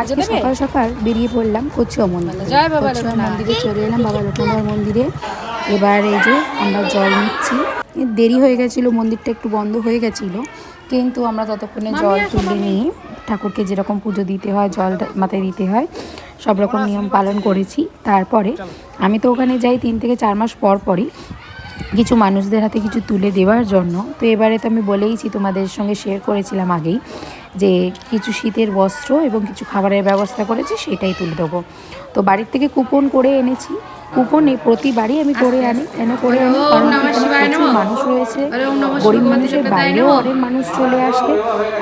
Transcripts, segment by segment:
আজকে সকাল সকাল বেরিয়ে পড়লাম কচুয়া মন্দিরে। বাবা কচুয়া মন্দিরে চলে এলাম বাবা লোকনাথ মন্দিরে। এবার এই যে আমরা জল নিচ্ছি। দেরি হয়ে গেছিল মন্দিরটা একটু বন্ধ হয়ে গেছিল। কিন্তু আমরা ততক্ষণে জল তুলে নিয়ে ঠাকুরকে যেরকম পুজো দিতে হয় জল মাথায় দিতে হয় সব রকম নিয়ম পালন করেছি। তারপরে আমি তো ওখানে যাই তিন থেকে চার মাস পর পরই। কিছু মানুষদের হাতে কিছু তুলে দেওয়ার জন্য। তো এবারে তো আমি বলেইছি, তোমাদের সঙ্গে শেয়ার করেছিলাম আগেই যে কিছু শীতের বস্ত্র এবং কিছু খাবারের ব্যবস্থা করেছি, সেটাই তুলে দেবো। তো বাড়ির থেকে কুপন করে এনেছি। কুপনে প্রতিবারই আমি করে আনি। কেন করে আনি কারণ প্রচুর মানুষ রয়েছে গরিব মানুষের বাইরেও অনেক মানুষ চলে আসে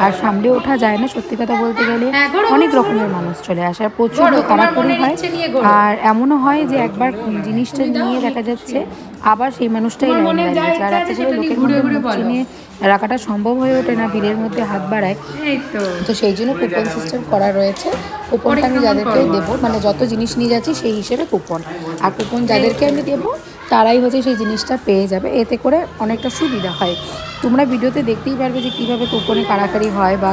আর সামলে ওঠা যায় না সত্যি কথা বলতে গেলে। হ্যাঁ, অনেক রকমের মানুষ চলে আসে আর প্রচুর কারাকরি হয় নিয়ে। আর এমনও হয় যে একবার জিনিসটা নিয়ে দেখা যাচ্ছে আবার সেই মানুষটাই তোমার লাইনে দাঁড়িয়েছে আর নিয়ে লোকের মধ্যে। চিনে রাখাটা সম্ভব হয়ে ওঠে না ভিড়ের মধ্যে হাত বাড়ায়। তো। তো সেই জন্য কুপন সিস্টেম করা রয়েছে। কুপনটা আমি যাদেরকে দেবো মানে যত জিনিস নিয়ে যাচ্ছি সেই হিসেবে কুপন আর কুপন যাদেরকে আমি দেবো, তারাই হচ্ছে সেই জিনিসটা পেয়ে যাবে। এতে করে অনেকটা সুবিধা হয়। তোমরা ভিডিওতে দেখতেই পারবে যে কীভাবে কুপনে কাড়াকাড়ি হয় বা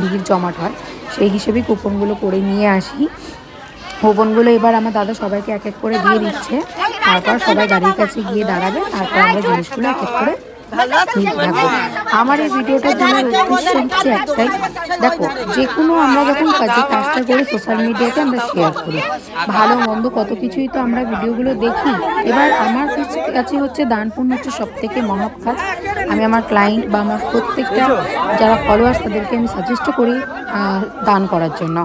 ভিড় জমাট হয়। সেই হিসেবেই কুপনগুলো করে নিয়ে আসি। কুপনগুলো এবার আমার দাদা সবাইকে এক এক করে দিয়ে দিচ্ছে। তারপর সবাই গাড়ির কাছে গিয়ে দাঁড়াবে। তারপর আমরা জিনিসগুলো এক এক করে আমার এই ভিডিওটা দেওয়ার উদ্দেশ্য হচ্ছে একটাই দেখো যে কোনো আমরা যখন কাজে কাজটা করি সোশ্যাল মিডিয়াতে আমরা শেয়ার করি ভালো মন্দ কত কিছুই তো আমরা ভিডিওগুলো দেখি এবার আমার কাছে কাছে হচ্ছে দান পুণ্য হচ্ছে সব থেকে মহৎ কাজ আমি আমার ক্লায়েন্ট বা আমার প্রত্যেকটা যারা ফলোয়ার্স তাদেরকে আমি সাজেস্ট করি দান করার জন্য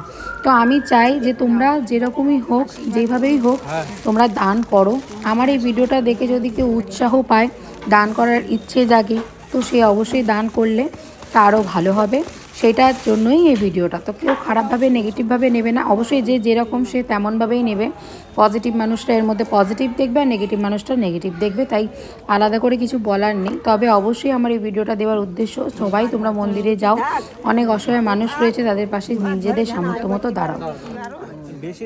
তো আমি চাই যে তোমরা যেরকমই হোক যেভাবেই হোক তোমরা দান করো আমার এই ভিডিওটা দেখে যদি কেউ উৎসাহ পায় দান করার ইচ্ছে জাগে, তো সে অবশ্যই দান করলে তারও ভালো হবে। সেটার জন্যই এই ভিডিওটা। তো কেউ খারাপভাবে, নেগেটিভভাবে নেবে না। অবশ্যই যে যেরকম সে তেমনভাবেই নেবে। পজিটিভ মানুষটা এর মধ্যে পজিটিভ দেখবে আর নেগেটিভ মানুষটা নেগেটিভ দেখবে, তাই আলাদা করে কিছু বলার নেই। তবে অবশ্যই আমার এই ভিডিওটা দেওয়ার উদ্দেশ্য, সবাই তোমরা মন্দিরে যাও। অনেক অসহায় মানুষ রয়েছে, তাদের পাশে নিজেদের সামর্থ্য মতো দাঁড়াও।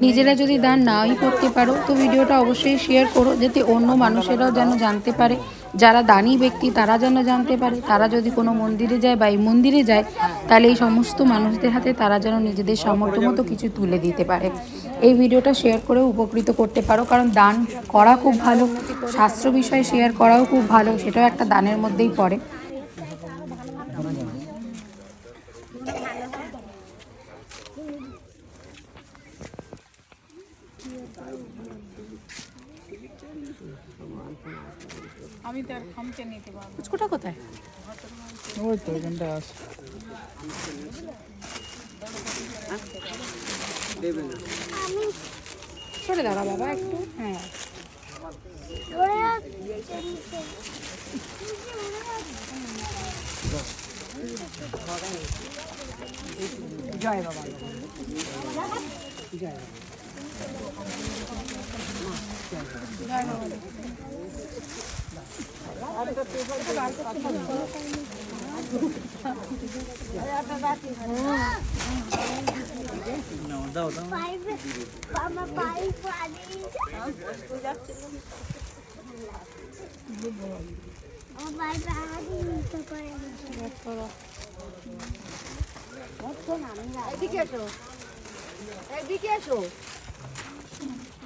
নিজেরা যদি দান নাই করতে পারো, তো ভিডিওটা অবশ্যই শেয়ার করো, যাতে অন্য মানুষেরাও যেন জানতে পারে যারা দানি ব্যক্তি, তারা যেন জানতে পারে, তারা যদি কোনো মন্দিরে যায় বা এই মন্দিরে যায়, তাহলে এই সমস্ত মানুষদের হাতে তারা যেন নিজেদের সামর্থ্য মতো কিছু তুলে দিতে পারে। এই ভিডিওটা শেয়ার করে উপকৃত করতে পারো, কারণ দান করা খুব ভালো, শাস্ত্র বিষয়ে শেয়ার করাও খুব ভালো, সেটাও একটা দানের মধ্যেই পড়ে। পুচকুটা কোথায় ওই তো এখানটা আছে সরে দাঁড়া বাবা একটু হ্যাঁ জয় বাবা জয় বাবা এদিকে এসো এদিকে এসো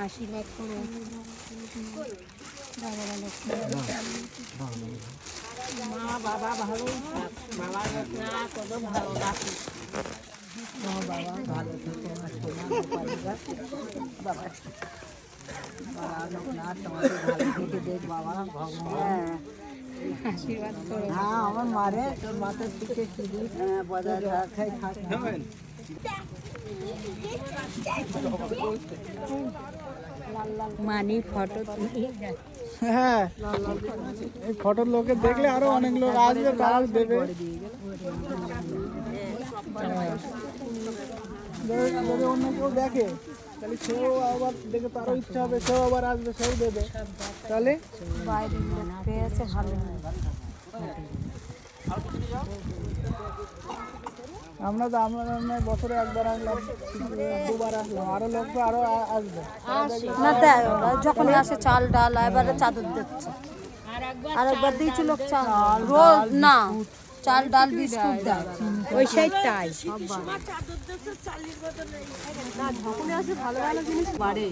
আশীর্বাদ করো মা বাবা ভালো থাক বাবা না কত ভালো রাখি আশীর্বাদ করো হ্যাঁ আমার মারে তোর মাথার দিকে শুধু বাজার খাই খাই মানি ফটো হ্যাঁ এই ফটোর লোকে দেখলে আরও অনেক লোক আসবে তারাও দেবে। যদি অন্য কেউ দেখে তাহলে সেও আবার দেখে তারও ইচ্ছা হবে সেও আবার আসবে সেও দেবে। তাহলে? বাইরের লোক পেয়েছে ভালো। আমরা তো আমরা বছরে একবার আসলাম দুবার আসলাম আরও লোক তো আরও আসবে। না দেয় ওরা যখনই আসে চাল ডাল এবারে চাদর দিচ্ছে। আর একবার দিয়েছিল চাল। রোজ না চাল ডাল বিস্কুট দেয়। ওই সেইটাই যখনই আসে ভালো ভালো জিনিস বাড়ে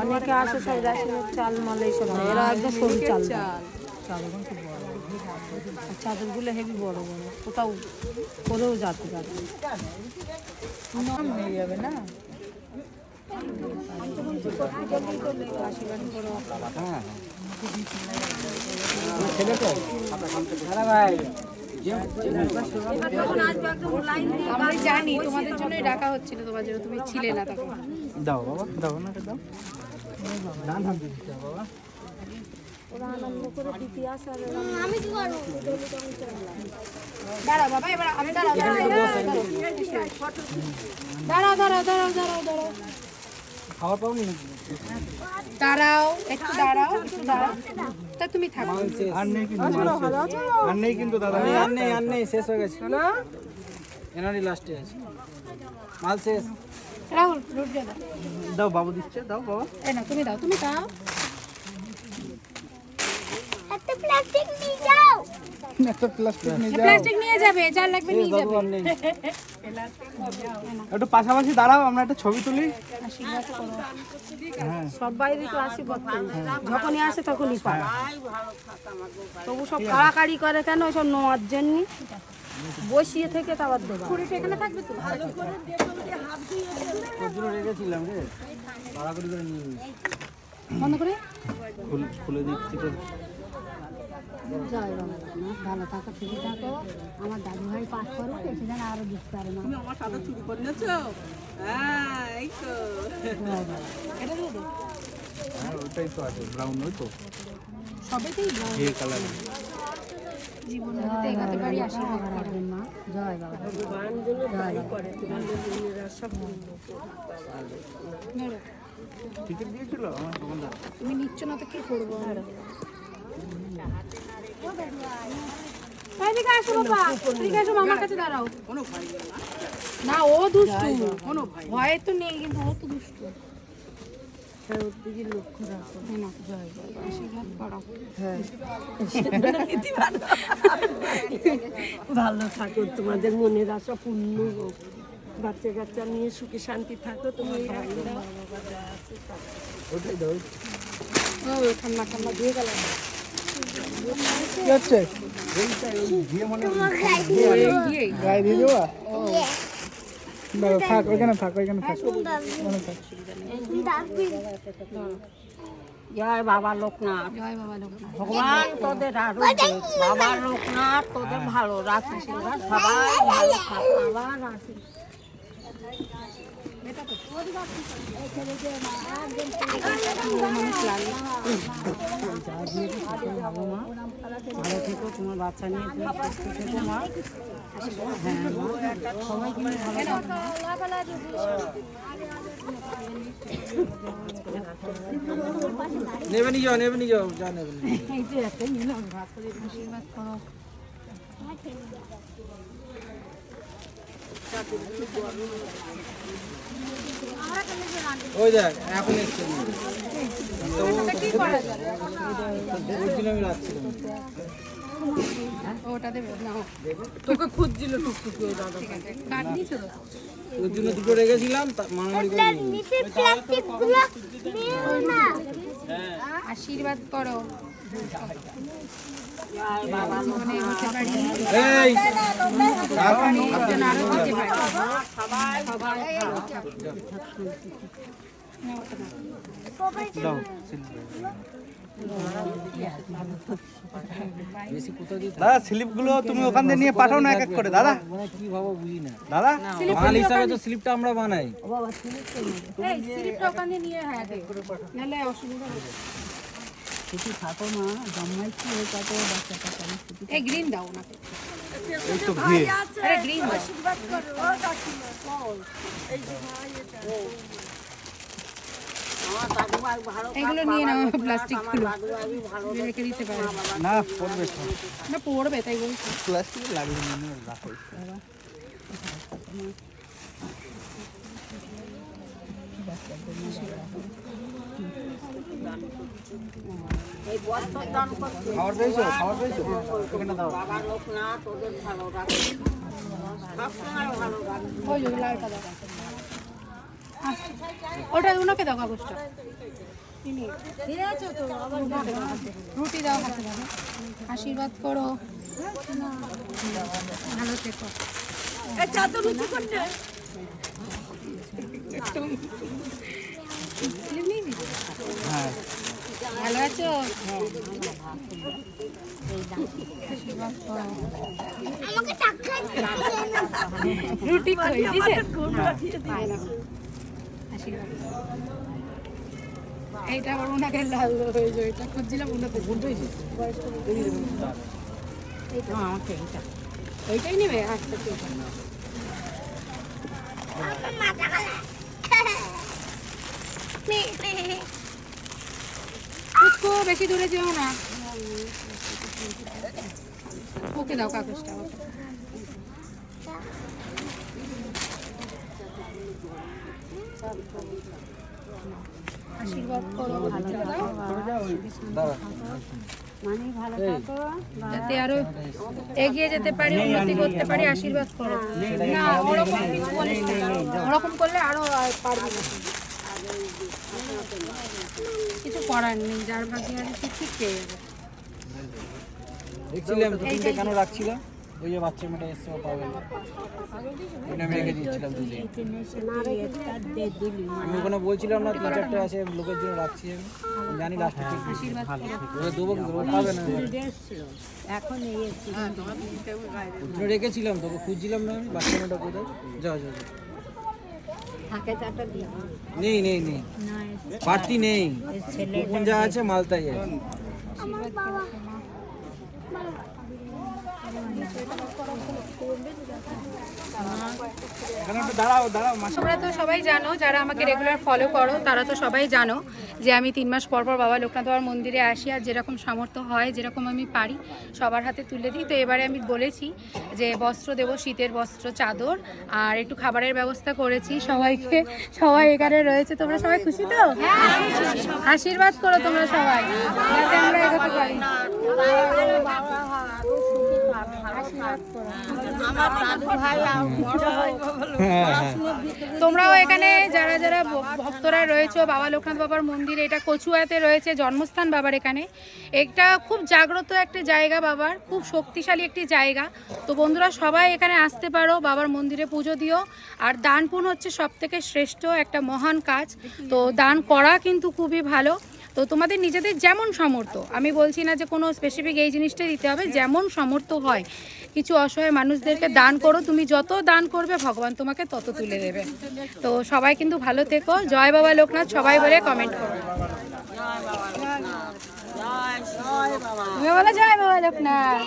অনেকে আসে সব রেশনের চাল মাল এইসব এরা একদম সরু চাল দেয়। আর চাদরগুলো হেভি বড় বড়। কোথাও করেও যেতে পারে হয়ে যাবে না? আমরা জানি তোমাদের জন্যই ডাকা হচ্ছিল তোমার জন্য তুমি ছিলে না তখন। দাও বাবা দাও না দাও। হাত দিয়ে দিতে হবে বাবা দাঁড়াও বাবা এবার আমি খাবার একটু দাঁড়াও একটু দাঁড়াও। তা তুমি থাকো। আর নেই কিন্তু আর নেই কিন্তু দাদা। আর নেই আর নেই শেষ হয়ে গেছে। না এনারই লাস্টে আছে। মাল শেষ। রাহুল রুট দাও দাও বাবু দিচ্ছে। দাও বাবা। এই না তুমি দাও তুমি দাও। একটা প্লাস্টিক নিয়ে যাও। প্লাস্টিক নিয়ে যাবে যার লাগবে নিয়ে যাবে। একটু পাশাপাশি দাঁড়াও আমরা একটা ছবি তুলি। হ্যাঁ। সব বাইরে তো আসি যখনই আসে তখনই পায় তবু সব কাড়াকাড়ি করে কেন সব নেওয়ার জন্য? বসিয়ে থেকে তো আবার দেবো এখানে থাকবে তো? তোর জন্য রেখেছিলাম রে। তাড়াতাড়ি করে নিয়ে বন্ধ করে? খুলে খুলে দিচ্ছি তো জয় বাবা ভালো থাকো সুখী থাকো। আমার দাদু ভাই পাস করো বেশি যেন আরও দিতে পারে না হ্যাঁ ওটাই তো। আছে ব্রাউন ওই তো। সবেতেই ঘে কালার জীবনে এগাতে পারি আশীর্বাদ করো। মা। জয় বাবা। জয় বাবা। টিকিট দিয়েছিল? আমার দোকানদার। তুমি নিচ্ছ না তো কি করব? আমরা? এদিকে আসো বাবা এদিকে আসো মামার কাছে দাঁড়াও। না ও দুষ্টু। ভয় তো নেই কিন্তু ও তো দুষ্টু। ভালো থাকো তোমাদের মনের আশা পূর্ণ হোক। বাচ্চা কাচ্চা নিয়ে সুখে শান্তি থাকো ও ঠান্ডা ঠান্ডা দিয়ে গেল। কি হচ্ছে গায়ে দিয়ে দেওয়া থাক ওইখানে থাক ওইখানে থাক। ওখানে থাক জয় বাবা লোকনাথ। জয় বাবা লোকনাথ। ভগবান তোদের আরও বাবা লোকনাথ তোদের ভালো রাখিস সবাই ভালো থাক আসিস ভালো থেকো তোমার বাচ্চা নিয়ে থেকো মা হ্যাঁ সবাই কিন্তু যাও ওই দেখ এখন এসছে। ওটা কি করা যাবে ওর জন্য আমি রাখছিলাম। ওটা দেবে? না। তোকে খুঁজছিল টুকটুক করে দাদা। কাট দিয়েছ তো? ওর জন্য দুটো রেখেছিলাম তা- মারামারি করে আশীর্বাদ করো। জীবনে পারি আরও পারি দাদা স্লিপগুলো তুমি ওখান দিয়ে নিয়ে পাঠাও না এক এক করে দাদা। কি ভাবো বুঝি না দাদা? বাঙালি হিসাবে তো স্লিপটা আমরা বানাই। স্লিপটা ওখানে নিয়ে হ্যাঁ নাহলে অসুবিধা সুখী থাকো মা জন্মাইছি ওই কত বাচ্চা কাচ্চা সুখী এই গ্রিন দাও না এই তো ঘি আরে গ্রিন দাও। এগুলো নিয়ে নাও প্লাস্টিকগুলো। রেখে দিতে পারো। না পড়বে না পড়বে তাই বলছি। প্লাস্টিক লাগিয়ে নিয়ে রাখো। খাবার পেয়েছ? খাবার পেয়েছ? এখানে দাও ওই লালটা দাও। ওটা ওনাকে দাও কাগজটা। রুটি দাও হাতে দাও। আশীর্বাদ করো। ভালো থেকো। ভালো আছো আশীর্বাদ করো। রুটি কই দিছে। এইটা আবার ওনাকে লাল হয়ে যায় এটা খুঁজছিলাম ওনাকে গুড হয়েছে আমাকে এইটা ওইটাই নেবে আচ্ছা বেশি দূরে যেও না। ওকে দাও কাগজটা আশীর্বাদ করো যাতে আরও এগিয়ে যেতে পারি উন্নতি করতে পারি আশীর্বাদ করো। না ওরকম কিছু বলিস ওরকম করলে আরও পারবি না। কিছু করার নেই যার ভাগ্যে আছে সে ঠিক পেয়ে যাবে। দেখছিলাম দু তিনটে কেন রাখছিলাম ওই যে বাচ্চা মেয়েটা এসছে ও পাবে না ওইটা আমি রেখে দিচ্ছিলাম দুদিন। আমি ওখানে বলছিলাম না তিন চারটে আছে লোকের জন্য রাখছি আমি। জানি লাস্টে ঠিক ওরা দেবো কিন্তু ও পাবে না। এখন রেখেছিলাম তোকে খুঁজছিলাম না আমি বাচ্চা মেয়েটা কোথায়? যাও যাও। থাকে চাটা দিয়ে। নেই নেই নেই। পার্টি নেই। কুপন যা আছে মালতাই আছে? এখানে একটু দাঁড়াও দাঁড়াও মাসি তোমরা তো সবাই জানো, যারা আমাকে রেগুলার ফলো করো, তারা তো সবাই জানো যে আমি তিন মাস পর পর বাবা লোকনাথ বাবার মন্দিরে আসি আর যেরকম সামর্থ্য হয়, যেরকম আমি পারি, সবার হাতে তুলে দিই। তো এবারে আমি বলেছি যে বস্ত্র দেবো, শীতের বস্ত্র, চাদর আর একটু খাবারের ব্যবস্থা করেছি। সবাইকে, সবাই এখানে রয়েছে। তোমরা সবাই খুশি তো? আশীর্বাদ করো তোমরা সবাই। আমরা এগোতে পারি। তোমরাও এখানে যারা যারা ভক্তরা রয়েছে বাবা লোকনাথ বাবার মন্দিরে, এটা কচুয়াতে রয়েছে, জন্মস্থান বাবার এখানে। এটা খুব জাগ্রত একটা জায়গা বাবার, খুব শক্তিশালী একটি জায়গা। তো বন্ধুরা, সবাই এখানে আসতে পারো, বাবার মন্দিরে পুজো দিও। আর দান পুণ্য হচ্ছে সব থেকে শ্রেষ্ঠ একটা মহান কাজ। তো দান করা কিন্তু খুবই ভালো। তো তোমাদের নিজেদের যেমন সামর্থ্য, আমি বলছি না যে কোনো স্পেসিফিক এই জিনিসটাই দিতে হবে, যেমন সামর্থ্য হয়। কিছু অসহায় মানুষদেরকে দান করো। তুমি যত দান করবে ভগবান তোমাকে তত তুলে দেবে। তো সবাই কিন্তু ভালো থেকো। জয় বাবা লোকনাথ সবাই বলে কমেন্ট করো। তুমি বলো জয় বাবা লোকনাথ।